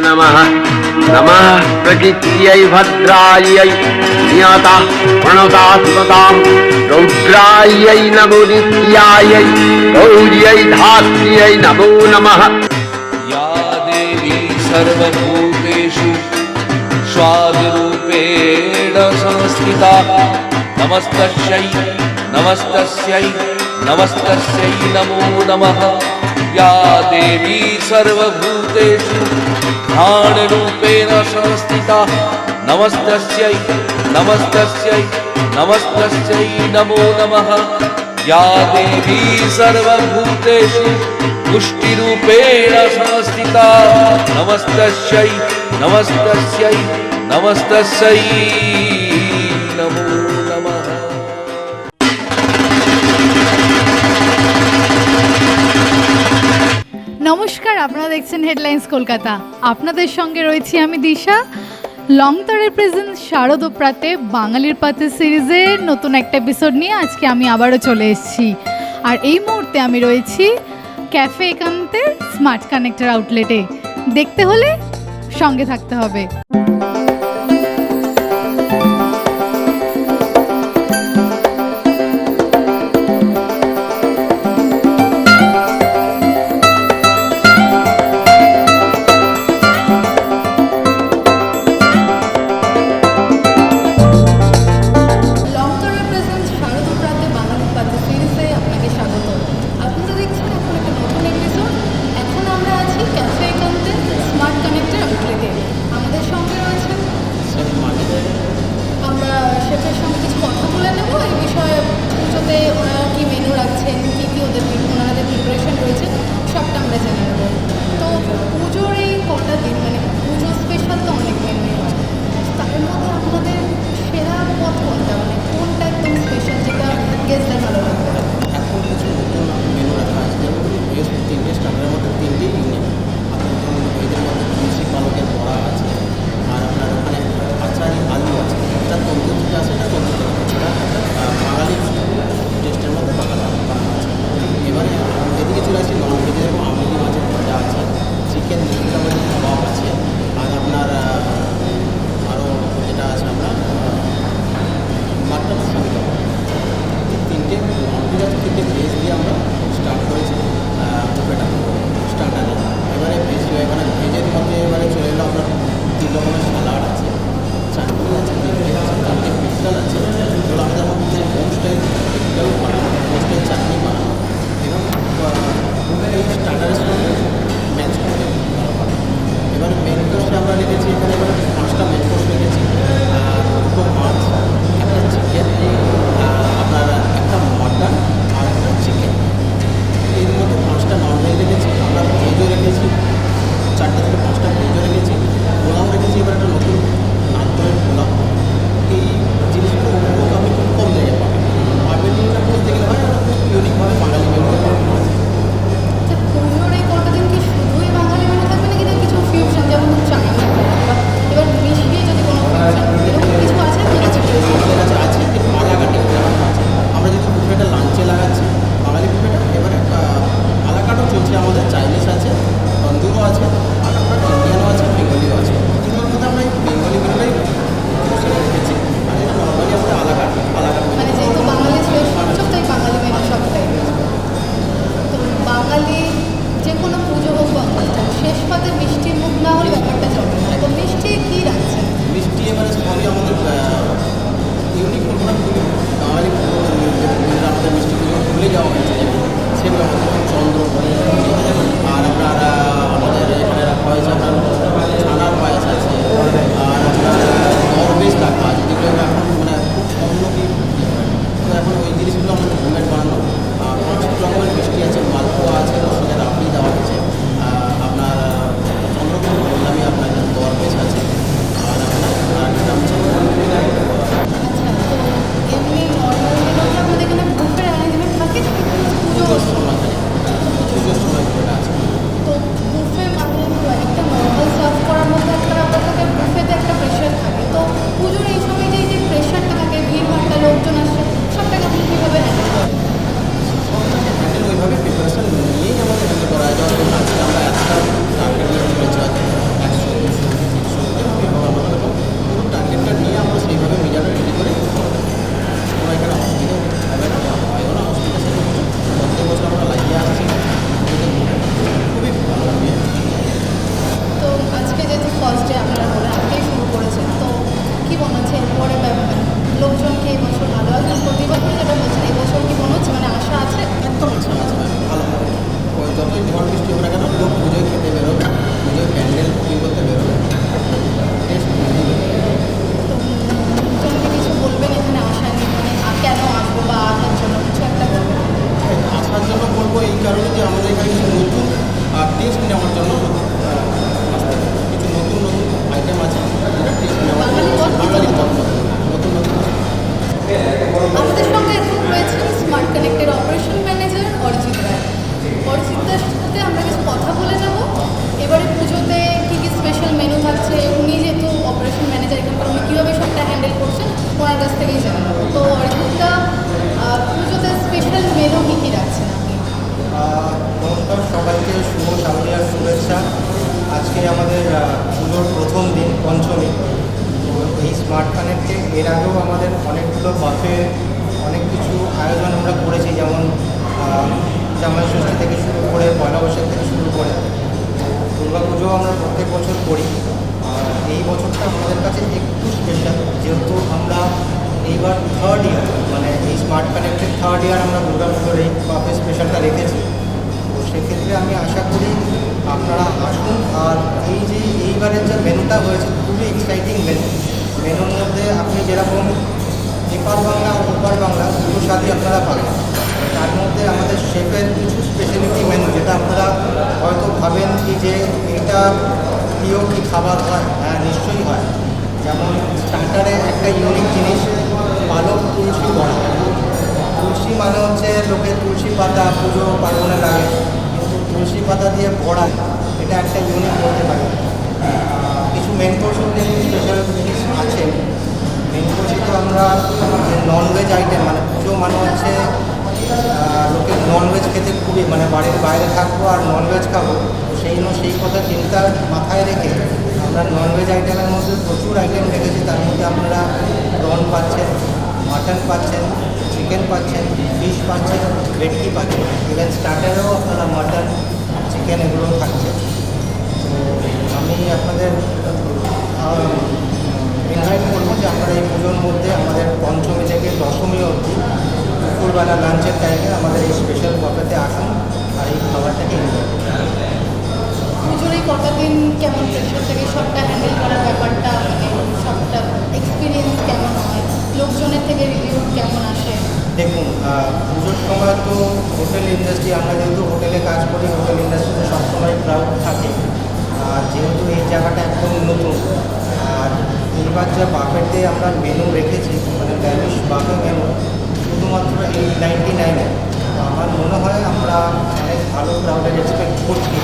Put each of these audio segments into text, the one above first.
नमः। नमः प्रकृत्यै भद्रायै नियता प्रणतात्मतां रौद्रायै नमो नित्यायै, गौर्यै धात्र्यै नमो नमः। या देवी सर्वभूतेषु, स्वादिरूपेण संस्थिता। नमस्तस्यै नमस्तस्यै नमस्तस्यै नमो नमः। या देवी सर्वभूतेषु घ्राणरूपेण संस्थिता। नमस्तस्यै नमस्त नमस्तस्यै नमो नमः। या देवी सर्वभूतेषु पुष्टिरूपेण संस्थिता। नमस्तस्यै नमस्तस्यै नमस्तस्यै। দেখছেন হেডলাইন্স কলকাতা আপনাদের সঙ্গে রয়েছি আমি দিশা। লংতরের প্রেজেন্ট শারদোপ্রাতে বাঙালির পাতে সিরিজের নতুন একটা এপিসোড নিয়ে আজকে আমি আবারও চলে এসেছি। আর এই মুহূর্তে আমি রয়েছি ক্যাফে একান্তের স্মার্ট কানেক্টার আউটলেটে দেখতে হলে সঙ্গে থাকতে হবে। Thank you. আমাদের সঙ্গে এখন রয়েছেন স্মার্ট কানেক্টের অপারেশন ম্যানেজার অরিজিৎ রায়। অরিজিৎদার সাথে আমরা কিছু কথা বলে যাব এবারে পুজোতে কী কী স্পেশাল মেনু থাকছে? উনি যেহেতু অপারেশন ম্যানেজার এখানকার উনি কীভাবে সবটা হ্যান্ডেল করছেন ওনার কাছ থেকেই জানব। তো অরিজিৎদা পুজোতে স্পেশাল মেনু কী কী রাখছেন আপনি? সবাইকে শুভ সামনে শুভেচ্ছা। আজকে আমাদের পুজোর প্রথম দিন, পঞ্চমী। আগেও আমাদের অনেকগুলো মাফে অনেক কিছু আয়োজন আমরা করেছি, যেমন জামাই ষষ্ঠী থেকে শুরু করে পয়লা বৈশাখ থেকে শুরু করে দুর্গা পুজো আমরা প্রত্যেক বছর করি। এই বছরটা আমাদের কাছে একটু স্পেশাল যেহেতু আমরা এইবার থার্ড ইয়ার মানে এই স্মার্ট কানেক্টের থার্ড ইয়ার আমরা দুর্গা পুজোর এই মাফে স্পেশালটা রেখেছি। তো সেক্ষেত্রে আমি আশা করি আপনারা আসুন, আর এই যে এইবারের যে মেনুটা হয়েছে, খুবই এক্সাইটিং মেনু মেনুর মধ্যে আপনি যেরকম এপার বাংলা আর ওপার বাংলা, দুটো স্বাদই আপনারা পাবেন। তার মধ্যে আমাদের শেফের কিছু স্পেশালিটি মেনু যেটা আপনারা হয়তো ভাবেন কি যে এটা প্রিয় কি খাবার হয়? হ্যাঁ নিশ্চয়ই হয়। যেমন স্টার্টারে একটা ইউনিক জিনিস, পালক তুলসী বড়া। তুলসী মানে হচ্ছে লোকে তুলসী পাতা, পুজো পার্বণে লাগে, কিন্তু তুলসী পাতা দিয়ে বড়া, এটা একটা ইউনিক বলতে পারি কিছু মেন কোর্সের মেন তো আমরা যে ননভেজ আইটেম মানে পুজো মানে হচ্ছে লোকে ননভেজ খেতে খুবই মানে বাড়ির বাইরে থাকব আর ননভেজ খাব। সেই সেই কথা চিন্তা মাথায় রেখে আমরা ননভেজ আইটেমের মধ্যে প্রচুর আইটেম রেখেছি। তার মধ্যে আপনারা প্রন পাচ্ছেন মাটন পাচ্ছেন চিকেন পাচ্ছেন ফিশ পাচ্ছেন, ভেটকি পাচ্ছেন। ইভেন স্টার্টারেও আপনারা মাটন চিকেন এগুলো থাকছে তো আমি আপনাদের ইনভাইট করব যে আমরা এই পুজোর মধ্যে আমাদের পঞ্চমী থেকে দশমী অবধি দুপুরবেলা লাঞ্চের টাইমে আমাদের এই স্পেশাল কফেতে আসুন আর এই খাবারটাকে পুজোর এই কটা দিন কেমন প্রেশার থেকে সবটা হ্যান্ডেল করার ব্যাপারটা মানে সবটা এক্সপিরিয়েন্স কেমন হয়? লোকজনের থেকে রিভিউ কেমন আসে? দেখুন পুজোর সময় তো হোটেল ইন্ডাস্ট্রি আমরা যেহেতু হোটেলে কাজ করি হোটেল ইন্ডাস্ট্রিতে সবসময় ক্রাউড থাকে। আর যেহেতু এই জায়গাটা একদম নতুন আর এইবার যা বাফেটে আমরা মেনু রেখেছি মানে ড্যানিশ বাফে মেনু শুধুমাত্র এই নাইনটি নাইনে আমার মনে হয় আমরা অনেক ভালো ক্রাউডের এক্সপেক্ট করছি।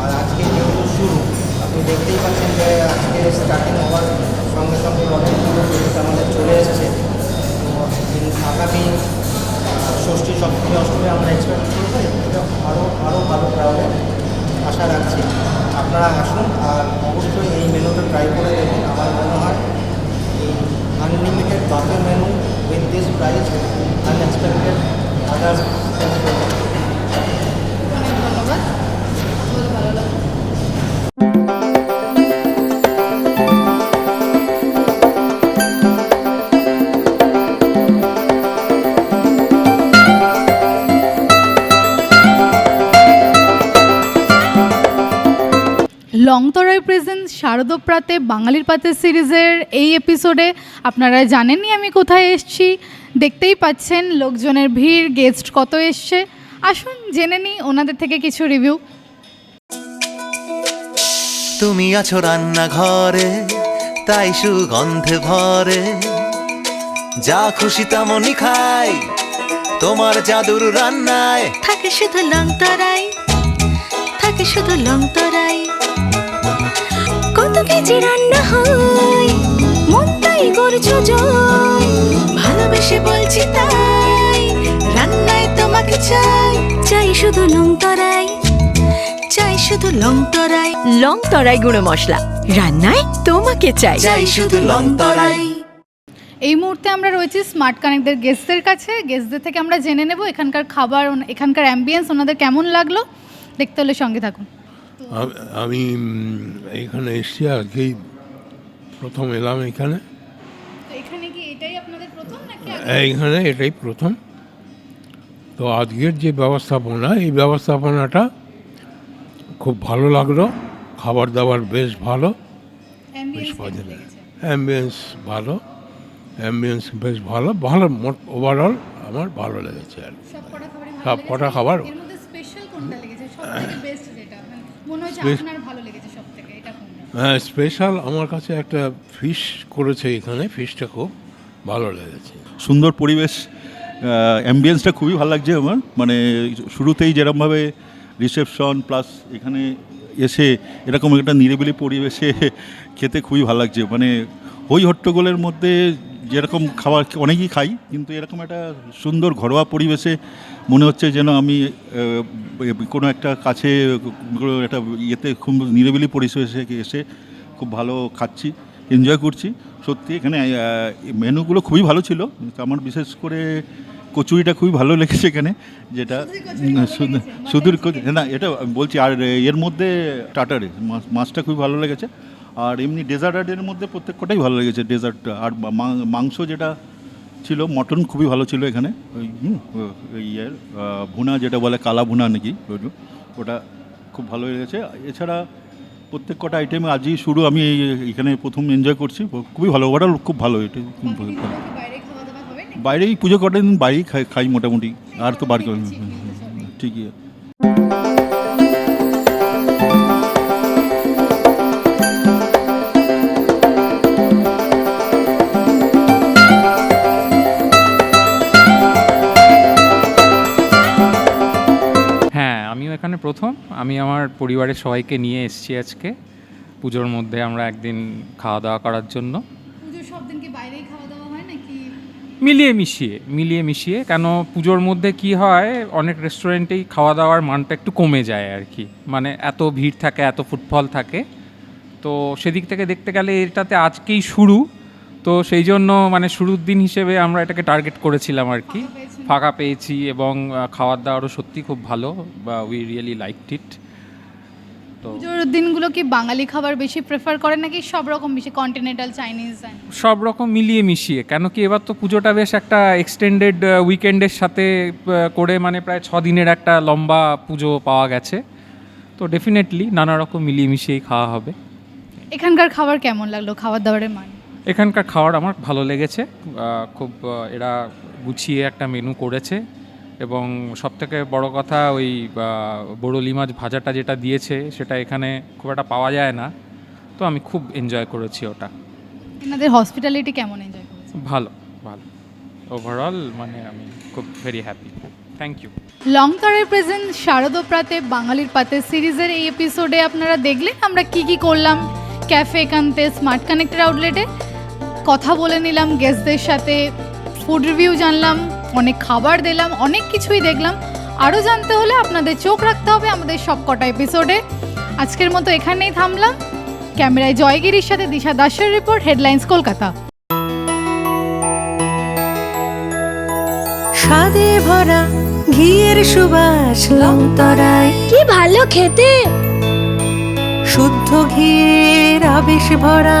আর আজকে যেহেতু শুরু, আপনি দেখতেই পাচ্ছেন যে আজকে স্টার্টিং হওয়ার সঙ্গে সঙ্গে অনেকগুলো জিনিস আমাদের চলে এসেছে। আগামী ষষ্ঠী, সপ্তমী, অষ্টমী আমরা এক্সপেক্ট করব থেকে আরও আরও ভালো ক্রাউডের আশা রাখছি। আপনারা আসুন আর অবশ্যই এই মেনুটা ট্রাই করে দেখুন। unlimited buffet menu with this price unexpected others লংতরাই প্রেজেন্ট শারদপ্রাতে বাঙালির পাতে সিরিজের এই এপিসোডে আপনারা জানেনই আমি কোথায় এসেছি। দেখতেই পাচ্ছেন লোকজনের ভিড় গেস্ট কত এসছে। আসুন জেনে নিই ওনাদের থেকে কিছু রিভিউ তুমি আছো রান্নাঘরে তাই সুগন্ধে ভরে। যা খুশি তেমনই খাই তোমার জাদুর রান্নায়। থাকে শুধু লং তরাই থাকে শুধু লং তরাই কত কেজি রান্না হয়। মন তাই করছ জয়। ভালোবেসে বলছি তাই রান্নায় তোমাকে চাই। চাই শুধু লং তরাই। চাই শুধু লং তরাই। লং তরাই গুঁড়ো মশলা। রান্নায় তোমাকে চাই। চাই শুধু লং তরাই। এই মুহূর্তে আমরা রয়েছি স্মার্ট কানেক্টদের গেস্টদের কাছে। গেস্টদের থেকে আমরা জেনে নেব এখানকার খাবার এখানকার অ্যাম্বিয়েন্স ওনাদের কেমন লাগল। দেখতে হলে সঙ্গে থাকুন। আম- এখানে এসেছি আজকেই প্রথম এলাম এখানে। তো এখানে এটাই প্রথম এইখানে এটাই প্রথম। তো আজকের যে ব্যবস্থাপনা এই ব্যবস্থাপনাটা খুব ভালো লাগল। খাবার দাবার বেশ ভালো। বেশ মজা অ্যাম্বিয়েন্স ভালো। অ্যাম্বিয়েন্স বেশ ভালো। ভালো মোট ওভারঅল আমার ভালো লেগেছে আর কি। সব কটা খাবারই সব কটা খাবার। আপনার ভালো লেগেছে সবথেকে এটা কোনটা? হ্যাঁ স্পেশাল আমার কাছে একটা ফিশ করেছে এখানে ফিশটা খুব ভালো লেগেছে। সুন্দর পরিবেশ অ্যাম্বিয়েন্সটা খুবই ভালো লাগছে আমার। মানে শুরুতেই যেরকমভাবে রিসেপশন প্লাস এখানে এসে এরকম একটা নিরিবিলি পরিবেশে খেতে খুবই ভালো লাগছে। মানে ওই হট্টগোলের মধ্যে যেরকম খাবার অনেকেই খাই কিন্তু এরকম একটা সুন্দর ঘরোয়া পরিবেশে মনে হচ্ছে যেন আমি কোনো একটা কাছে একটা ইয়েতে খুব নিরিবিলি পরিবেশে এসে খুব ভালো খাচ্ছি এনজয় করছি। সত্যি এখানে মেনুগুলো খুবই ভালো ছিল আমার বিশেষ করে কচুরিটা খুবই ভালো লেগেছে এখানে যেটা সুদূর না এটা বলছি আর এর মধ্যে টাটারে মাছ- মাছটা খুবই ভালো লেগেছে। আর এমনি ডেজার্টের মধ্যে প্রত্যেকটাই ভালো লেগেছে। ডেজার্ট আর মা- মাংস যেটা ছিল মটন খুবই ভালো ছিল এখানে। ওই হুম, ওই ইয়ের ভুনা যেটা বলে কালা ভুনা নাকি ওটা খুব ভালো লেগেছে। এছাড়া প্রত্যেক কটা আইটেম আজই শুরু আমি এখানে প্রথম এনজয় করছি। খুবই ভালো ওটা খুব ভালো এটা? বাইরেই পুজো করেন বাইরেই খাই খাই মোটামুটি আর তো বার করেন ঠিকই আমি আমার পরিবারের সবাইকে নিয়ে এসেছি আজকে পুজোর মধ্যে আমরা একদিন খাওয়া দাওয়া করার জন্য। মিলিয়ে মিশিয়ে মিলিয়ে মিশিয়ে। কেন পুজোর মধ্যে কি হয় অনেক রেস্টুরেন্টেই খাওয়া দাওয়ার মানটা একটু কমে যায় আর কি। মানে এত ভিড় থাকে এত ফুটফল থাকে। তো সেদিক থেকে দেখতে গেলে এটাতে আজকেই শুরু। তো সেই জন্য মানে শুরুর দিন হিসেবে আমরা এটাকে টার্গেট করেছিলাম আর কি। ফাঁকা পেয়েছি এবং খাওয়ার দাওয়ারও সত্যি খুব ভালো বা উই রিয়েলি লাইক ইট তো পুজোর দিনগুলো কি বাঙালি খাবার বেশি প্রেফার করেন নাকি সব রকম বেশি কন্টিনেন্টাল চাইনিজ সব রকম মিলিয়ে মিশিয়ে কেন কি এবার তো পুজোটা বেশ একটা এক্সটেন্ডেড উইকেন্ডের সাথে করে মানে প্রায় ছ দিনের একটা লম্বা পুজো পাওয়া গেছে। তো ডেফিনেটলি নানা রকম মিলিয়ে মিশিয়েই খাওয়া হবে। এখানকার খাবার কেমন লাগল? খাবার দাবারের মান? এখানকার খাওয়ার আমার ভালো লেগেছে। খুব এরা গুছিয়ে একটা মেনু করেছে এবং সব থেকে বড় কথা ওই বড়লি মাছ ভাজাটা যেটা দিয়েছে সেটা এখানে খুব একটা পাওয়া যায় না। তো আমি খুব এনজয় করেছি ওটা। এনাদের হসপিটালিটি কেমন এনজয় করেছে? ভালো ভালো। ওভারঅল মানে আমি খুব ভেরি হ্যাপি থ্যাংক ইউ লংতরের প্রেজেন্ট শারদপ্রাতে বাঙালির পাতে সিরিজের এই এপিসোডে আপনারা দেখলেন আমরা কি কি করলাম। ক্যাফে একান্তে স্মার্ট কানেক্টেড আউটলেটে কথা বলে নিলাম গেস্টদের সাথে ফুড রিভিউ জানলাম অনেক খাবার দিলাম অনেক কিছুই দেখলাম। আরও জানতে হলে আপনাদের চোখ রাখতে হবে আমাদের সব কটা এপিসোডে আজকের মতো এখানেই থামলাম। ক্যামেরায় জয়গিরির সাথে দিশা দাসের রিপোর্ট হেডলাইন্স কলকাতা। স্বাদে ভরা ঘিয়ের সুবাস লংতরায়। কি ভালো খেতে! শুদ্ধ ঘিয়ের আবেশ ভরা